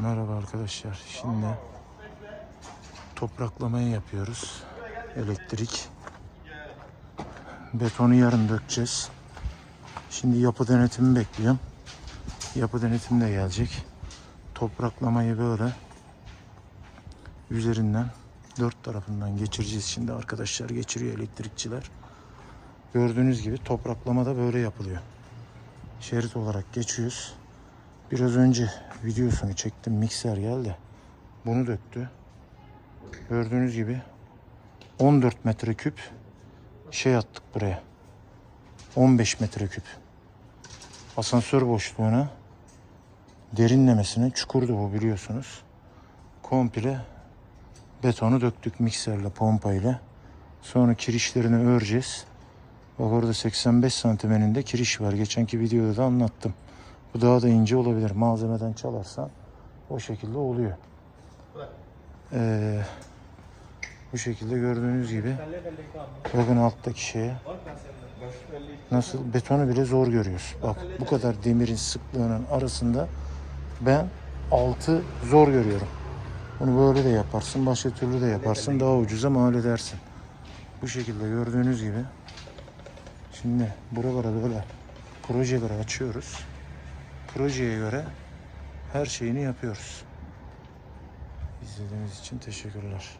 Merhaba arkadaşlar. Şimdi topraklamayı yapıyoruz. Elektrik. Betonu yarın dökeceğiz. Şimdi yapı denetimi bekliyorum. Yapı denetimi de gelecek. Topraklamayı böyle üzerinden dört tarafından geçireceğiz şimdi arkadaşlar geçiriyor elektrikçiler. Gördüğünüz gibi topraklama da böyle yapılıyor. Şerit olarak geçiyoruz. Biraz önce videosunu çektim. Mikser geldi. Bunu döktü. Gördüğünüz gibi 14 metreküp şey attık buraya. 15 metreküp. Asansör boşluğuna derinlemesine çukurdu bu biliyorsunuz. Komple betonu döktük mikserle, pompayla. Sonra kirişlerini öreceğiz. Bak orada 85 santim eninde kiriş var. Geçenki videoda da anlattım. Bu daha da ince olabilir. Malzemeden çalarsan o şekilde oluyor. Ee, bu şekilde gördüğünüz gibi bakın alttaki şeye nasıl betonu bile zor görüyoruz. Bak bu kadar demirin sıklığının arasında ben altı zor görüyorum. Bunu böyle de yaparsın, başka türlü de yaparsın. Daha ucuza mal edersin. Bu şekilde gördüğünüz gibi Şimdi buralara böyle projeleri açıyoruz. Projeye göre her şeyini yapıyoruz. İzlediğiniz için teşekkürler.